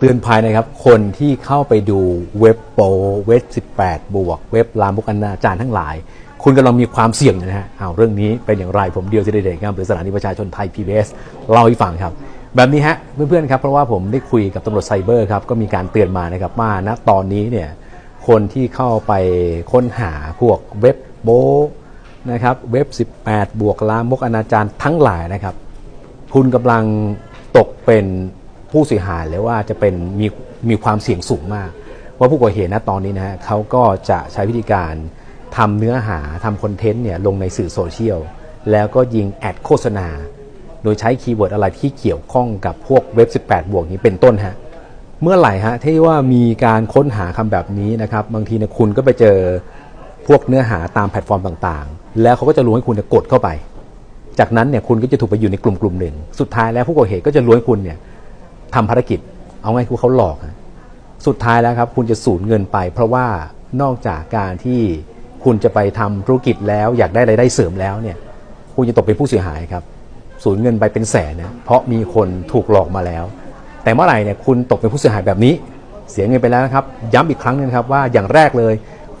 เตือนภัยนะครับ คนที่เข้าไปดูเว็บโปเว็บ 18 บวก เว็บลามกอนาจารทั้งหลาย คุณกำลังมีความเสี่ยงนะฮะอ้าวเรื่องนี้เป็นอย่างไรผมเดียวสิเดชครับหรือสถานีประชาชนไทย PBS เล่าให้ฟังครับ แบบนี้ฮะเพื่อนๆครับเพราะว่าผมได้คุยกับตำรวจไซเบอร์ครับก็มีการเตือนมานะครับว่าณตอนนี้เนี่ยคนที่เข้าไปค้นหาพวกเว็บโบนะครับเว็บ 18 บวกลามกอนาจารทั้งหลายนะครับ คุณกำลังตกเป็น ผู้เสียหายหรือว่าจะเป็นมีมีความเสี่ยงสูงมาก ว่าผู้ก่อเหตุณตอนนี้นะฮะเขาก็จะใช้วิธีการทำเนื้อหาทำคอนเทนต์เนี่ยลงในสื่อโซเชียลแล้วก็ยิงแอดโฆษณา โดยใช้คีย์เวิร์ดอะไรที่เกี่ยวข้องกับพวกเว็บ 18 บวกนี้เป็นต้นฮะเมื่อไหร่ฮะที่ว่ามีการค้นหาคำแบบนี้นะครับบางทีนี่ยคุณก็ไปเจอพวกเนื้อหาตามแพลตฟอร์มต่างๆ แล้วเขาก็จะลวงให้คุณกดเข้าไป จากนั้นเนี่ยคุณก็จะถูกไปอยู่ในกลุ่มกลุ่มหนึ่ง สุดท้ายแล้วผู้ก่อเหตุก็จะลวงให้คุณเนี่ย ทำภารกิจ เอาไงคือเขาหลอก สุดท้ายแล้วครับ คุณจะสูญเงินไป เพราะว่านอกจากการที่คุณจะไปทำธุรกิจแล้ว อยากได้รายได้เสริมแล้วเนี่ย คุณจะตกเป็นผู้เสียหายครับ สูญเงินไปเป็นแสนนะเพราะมีคนถูกหลอกมาแล้ว แต่เมื่อไหร่เนี่ยคุณตกเป็นผู้เสียหายแบบนี้ เสียเงินไปแล้วนะครับ ย้ำอีกครั้งหนึงนะครับว่าอย่างแรกเลย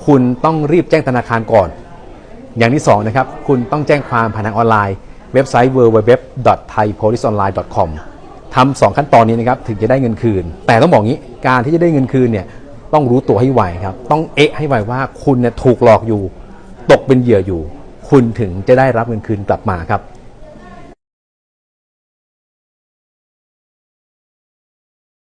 คุณต้องรีบแจ้งธนาคารก่อน อย่างที่สองนะครับคุณต้องแจ้งความผ่านทางออนไลน์เว็บไซต์ www.thaipoliceonline.com ทำสองขั้นตอนนี้นะครับถึงจะได้เงินคืน แต่ต้องบอกงี้การที่จะได้เงินคืนเนี่ยต้องรู้ตัวให้ไวครับ ต้องเอะให้ไวว่าคุณเนี่ยถูกหลอกอยู่ ตกเป็นเหยื่ออยู่ คุณถึงจะได้รับเงินคืนกลับมาครับ